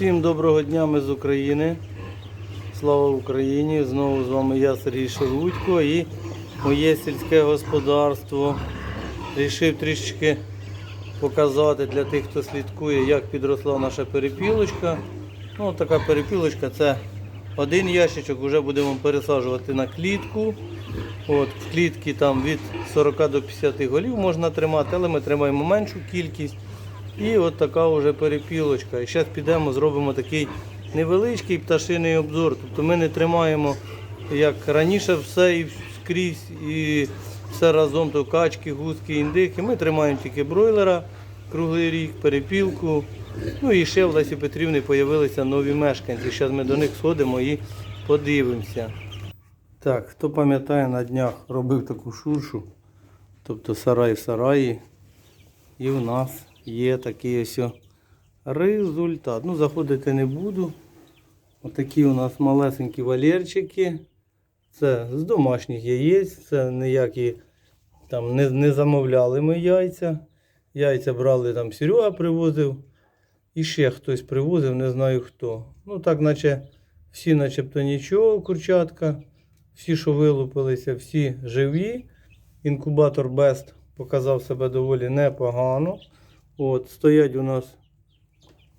Всім доброго дня, ми з України. Слава Україні! Знову з вами я, Сергій Шелудько і моє сільське господарство. Рішив трішечки показати для тих, хто слідкує, як підросла наша перепілочка. Ну, така перепілочка це один ящичок, вже будемо пересаджувати на клітку. От, в клітки там від 40 до 50 голів можна тримати, але ми тримаємо меншу кількість. І от така вже перепілочка. І зараз підемо, зробимо такий невеличкий пташиний обзор. Тобто ми не тримаємо, як раніше, все і скрізь, і все разом, то качки, гуски, індики. Ми тримаємо тільки бройлера круглий рік, перепілку. Ну і ще в Лесі Петрівни з'явилися нові мешканці. Зараз ми до них сходимо і подивимося. Так, хто пам'ятає, на днях робив таку шуршу, тобто сарай в сараї. І в нас є такий ось результат. Ну, заходити не буду. Отакі у нас малесенькі валерчики. Це з домашніх яєць, це ніякі там не, не замовляли ми яйця. Яйця брали там Серега привозив. І ще хтось привозив, не знаю хто. Ну так, наче всі начебто нічого, курчатка. Всі, що вилупилися, всі живі. Інкубатор Best показав себе доволі непогано. От, стоять у нас.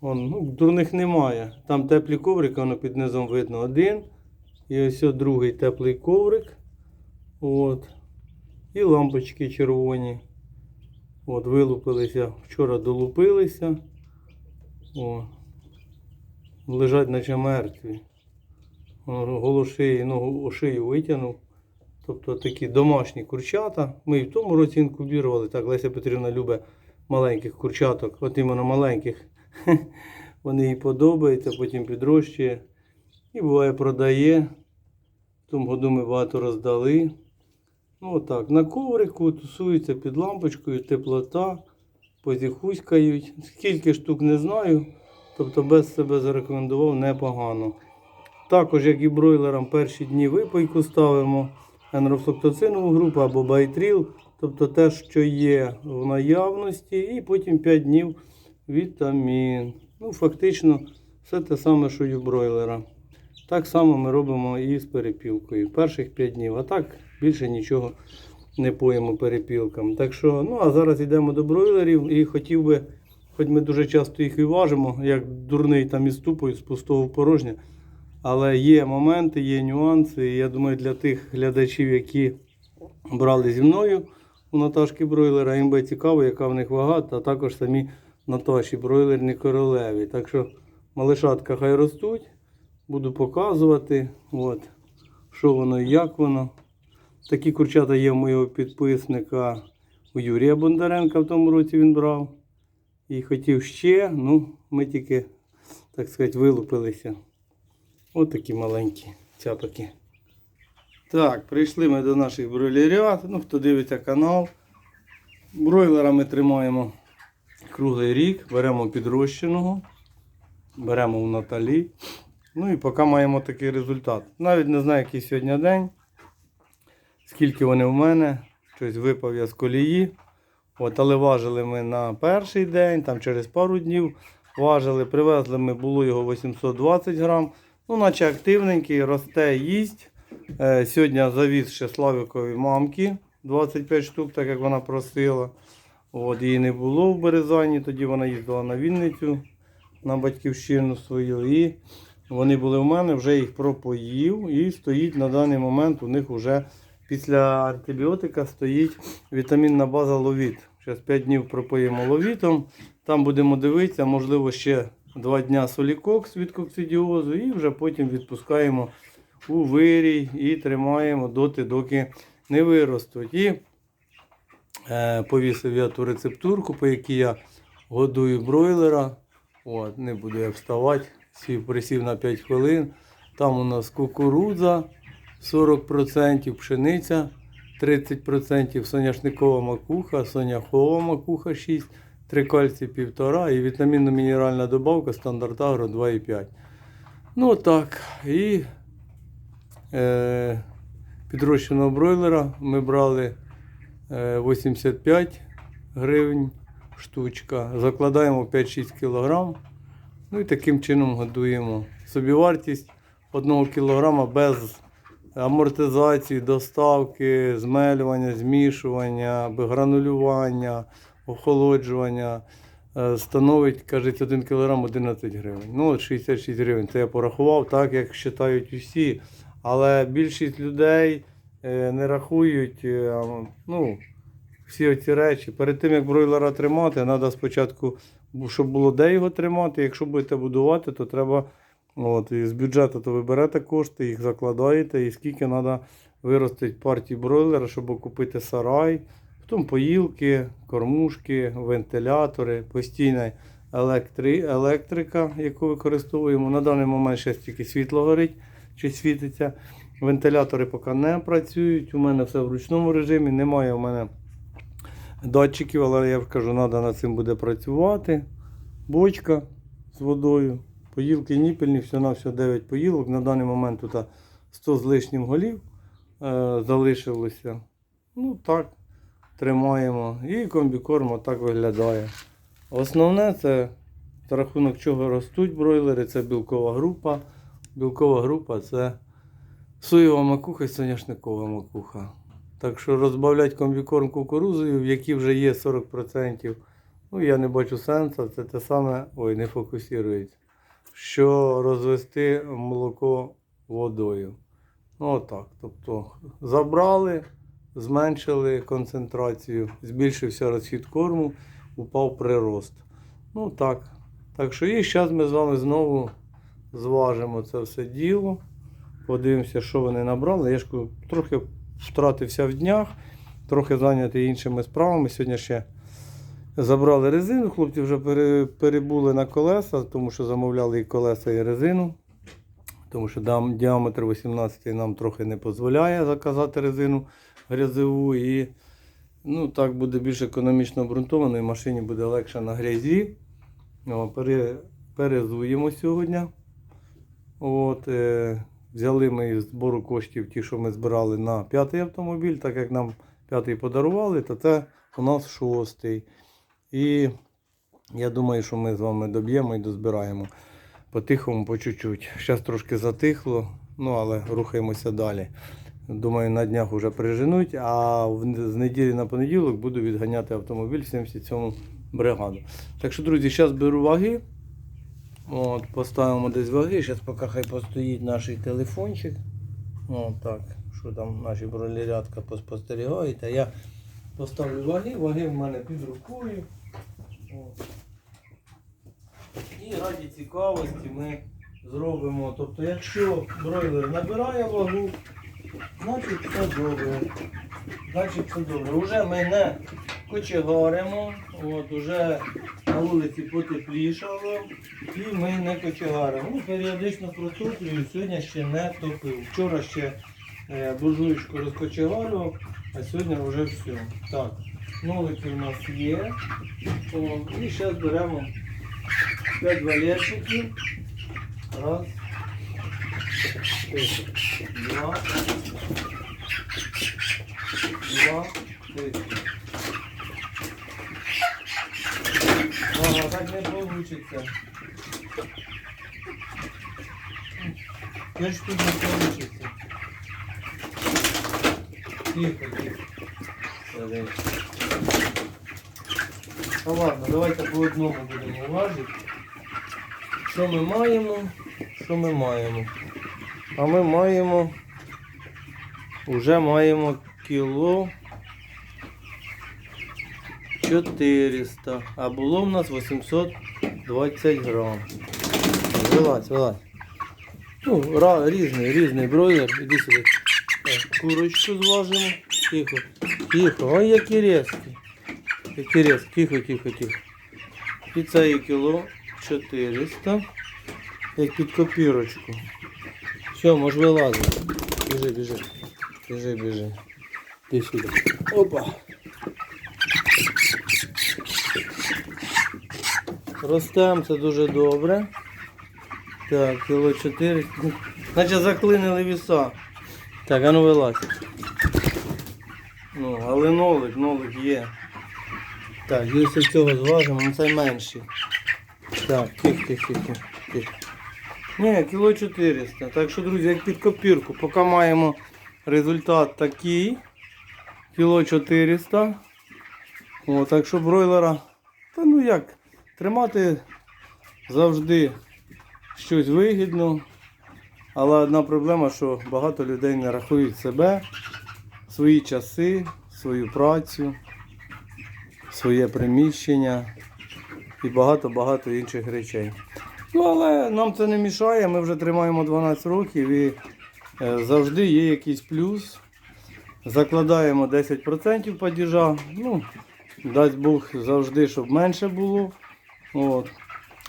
Вон, ну, дурних немає. Там теплі коврики, воно під низом видно один. І ось другий теплий коврик. От. І лампочки червоні. От, вилупилися. Вчора долупилися. О. Лежать наче мертві. Голошиї, ногу шию витягнув. Тобто такі домашні курчата. Ми і в тому році інкубірували. Так, Леся Петрівна любить маленьких курчаток, от іменно маленьких. Вони їй подобаються, потім підрощує. І буває продає. В тому году ми багато роздали. Ну отак. На коврику тусуються під лампочкою, теплота, позіхуськають. Скільки штук не знаю. Тобто без себе зарекомендував непогано. Також, як і бройлерам, перші дні випайку ставимо енрофлоктоцинову групу або байтріл, тобто те, що є в наявності, і потім 5 днів вітамін. Ну, фактично, все те саме, що і у бройлера. Так само ми робимо і з перепілкою. Перших 5 днів, а так більше нічого не поїмо перепілкам. Так що, ну а зараз йдемо до бройлерів і хотів би, хоч ми дуже часто їх і важимо, як дурний там із тупою, з пустого в порожнє. Але є моменти, є нюанси. І я думаю, для тих глядачів, які брали зі мною у Наташки бройлера, їм буде цікаво, яка в них вага, та також самі Наташі бройлерні королеві. Так що малишатка хай ростуть, буду показувати, от, що воно і як воно. Такі курчата є в моєго підписника у Юрія Бондаренка в тому році він брав. І хотів ще, ну, ми тільки, так сказати, вилупилися. Ось такі маленькі цяпики. Так, прийшли ми до наших бройлерят. Ну, хто дивиться канал. Бройлера ми тримаємо круглий рік, беремо підрощеного, беремо у Наталі. Ну і поки маємо такий результат. Навіть не знаю, який сьогодні день, скільки вони в мене. Щось випав я з колії. От, але важили ми на перший день, там через пару днів важили, привезли ми, було його 820 грам. Ну, наче активненький, росте, їсть. Е, сьогодні завіз ще Славікові мамки 25 штук, так як вона просила. От, її не було в Березані, тоді вона їздила на Вінницю, на батьківщину свою. І вони були в мене, вже їх пропоїв. І стоїть на даний момент у них вже після антибіотика стоїть вітамінна база ловіт. Зараз 5 днів пропоїмо ловітом. Там будемо дивитися, можливо, ще 2 дня солікокс від коксидіозу і вже потім відпускаємо у вирій і тримаємо доти, доки не виростуть. І е, повісив я ту рецептурку, по якій я годую бройлера. От, не буду я вставати, сів, присів на 5 хвилин. Там у нас кукурудза 40%, пшениця 30%, соняшникова макуха, соняхова макуха 6, трикальці 1,5 і вітамінно-мінеральна добавка стандарт Агро 2,5. Ну так. І підрощеного бройлера ми брали е, 85 гривень штучка. Закладаємо 5-6 кг. Ну і таким чином годуємо. Собівартість 1 кг без амортизації, доставки, змелювання, змішування, гранулювання, охолоджування. е, Становить, кажуть, 1 кг 11 гривень. Ну, 66 гривень. Це я порахував так, як вважають усі. Але більшість людей е, не рахують е, ну, всі оці речі. Перед тим, як бройлера тримати, треба спочатку, щоб було де його тримати. Якщо будете будувати, то треба от, з бюджету то ви берете кошти, їх закладаєте, і скільки треба виростити партії бройлера, щоб купити сарай, потім поїлки, кормушки, вентилятори, постійна електри, електрика, яку використовуємо. На даний момент ще тільки світло горить чи світиться. Вентилятори поки не працюють. У мене все в ручному режимі. Немає у мене датчиків, але я кажу, треба над цим буде працювати. Бочка з водою. Поїлки ніпельні, все на все 9 поїлок. На даний момент тут 100 з лишнім голів е, залишилося. Ну так, тримаємо. І комбікорм отак виглядає. Основне це за рахунок чого ростуть бройлери, це білкова група. Білкова група це соєва макуха і соняшникова макуха. Так що розбавлять комбікорм кукурузою, в якій вже є 40%. Ну, я не бачу сенсу, це те саме, ой, не фокусується. Що розвести молоко водою. Ну, отак. Тобто забрали, зменшили концентрацію, збільшився розхід корму, упав прирост. Ну так. Так що і зараз ми з вами знову зважимо це все діло. Подивимося, що вони набрали. Я ж трохи втратився в днях, трохи зайнятий іншими справами. Сьогодні ще забрали резину. Хлопці вже перебули на колеса, тому що замовляли і колеса, і резину. Тому що діаметр 18 нам трохи не дозволяє заказати резину грязеву. І ну, так буде більш економічно обґрунтовано, і машині буде легше на грязі. Перезуємо сьогодні. От, е, взяли ми із збору коштів ті, що ми збирали на п'ятий автомобіль, так як нам п'ятий подарували, то це у нас шостий. І я думаю, що ми з вами доб'ємо і дозбираємо по-тихому, по чуть-чуть. Зараз трошки затихло, ну але рухаємося далі. Думаю, на днях вже приженуть, а з неділі на понеділок буду відганяти автомобіль 77 бригаду. Так що, друзі, зараз беру ваги. От, поставимо десь ваги. Зараз поки хай постоїть наш телефончик. От так, що там наші бролерятка поспостерігають. А я поставлю ваги, ваги в мене під рукою. От. І раді цікавості ми зробимо. Тобто, якщо бройлер набирає вагу, значить все добре. Значить все добре. Уже ми не кочегаримо. От, уже на вулиці потеплішало і ми не кочегаримо. Ну, періодично протоплюю, сьогодні ще не топив. Вчора ще е, буржуєчку розкочегарював, а сьогодні вже все. Так, нолики у нас є. О, і зараз беремо 5 валерчиків. Раз. Три, Два. Два. Три. Так не получится. Я ж тут не получится. Тихо, тихо. Ну ладно, давайте по одному будемо важити. Що ми маємо? Що ми маємо? А ми маємо. Уже маємо кіло 400, а було в нас 820 грам. Вилазь, вилазь. Ну, різний, різний бройлер. Іди сюди. Курочку зважимо. Тихо. Тихо. Ой, які резкі. Які резкі. Тихо, тихо, тихо. І це є кіло 400. Як під копірочку. Все, може вилазити. Біжи, біжи. Біжи, біжи. Іди сюди. Опа. Ростем, це дуже добре. Так, кіло 4. Наче заклинили віса. Так, а ну вилазь. Ну, але нолик, нолик є. Так, якщо цього зважимо, ну це менший. Так, тих, тих, тих, тих. Ні, кіло 400. Так що, друзі, як під копірку, поки маємо результат такий. Кіло 400. О, так що бройлера, та ну як, тримати завжди щось вигідно. Але одна проблема, що багато людей не рахують себе, свої часи, свою працю, своє приміщення і багато-багато інших речей. Ну, але нам це не мішає, ми вже тримаємо 12 років і е, завжди є якийсь плюс. Закладаємо 10% падіжа. Ну, дасть Бог завжди, щоб менше було. От.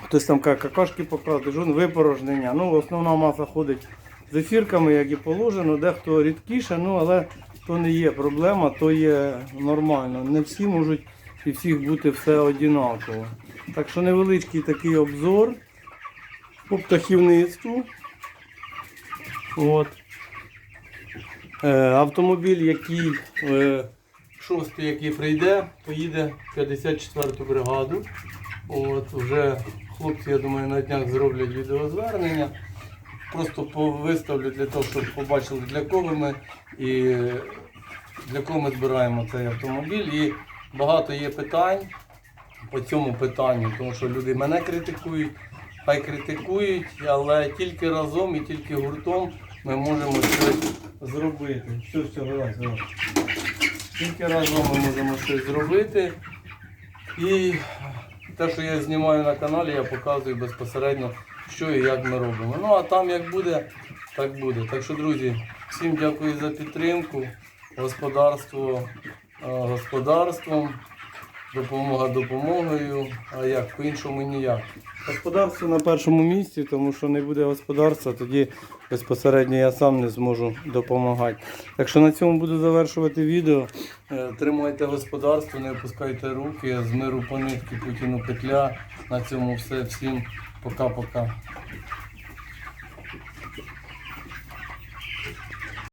Хтось там каже, какашки показує, жон, випорожнення. Ну, основна маса ходить з ефірками, як і положено, дехто рідкіше, ну але то не є проблема, то є нормально. Не всі можуть і всіх бути все однаково. Так що невеличкий такий обзор по птахівництву. От. Е, автомобіль, який е, шостий, який прийде, поїде 54-ту бригаду. От, вже хлопці, я думаю, на днях зроблять відеозвернення. Просто по- виставлю для того, щоб побачили, для кого ми і для кого ми збираємо цей автомобіль. І багато є питань по цьому питанню, тому що люди мене критикують, хай критикують, але тільки разом і тільки гуртом ми можемо щось зробити. Все, все, вилазь, вилазь. Тільки разом ми можемо щось зробити. І те, що я знімаю на каналі, я показую безпосередньо, що і як ми робимо. Ну а там як буде, так буде. Так що, друзі, всім дякую за підтримку. Господарство е, господарством, допомога допомогою, а як по-іншому ніяк. Господарство на першому місці, тому що не буде господарства, тоді безпосередньо я сам не зможу допомагати. Так що на цьому буду завершувати відео. Е, Тримайте господарство, не опускайте руки, з миру по нитки, Путіну петля. На цьому все. Всім пока-пока.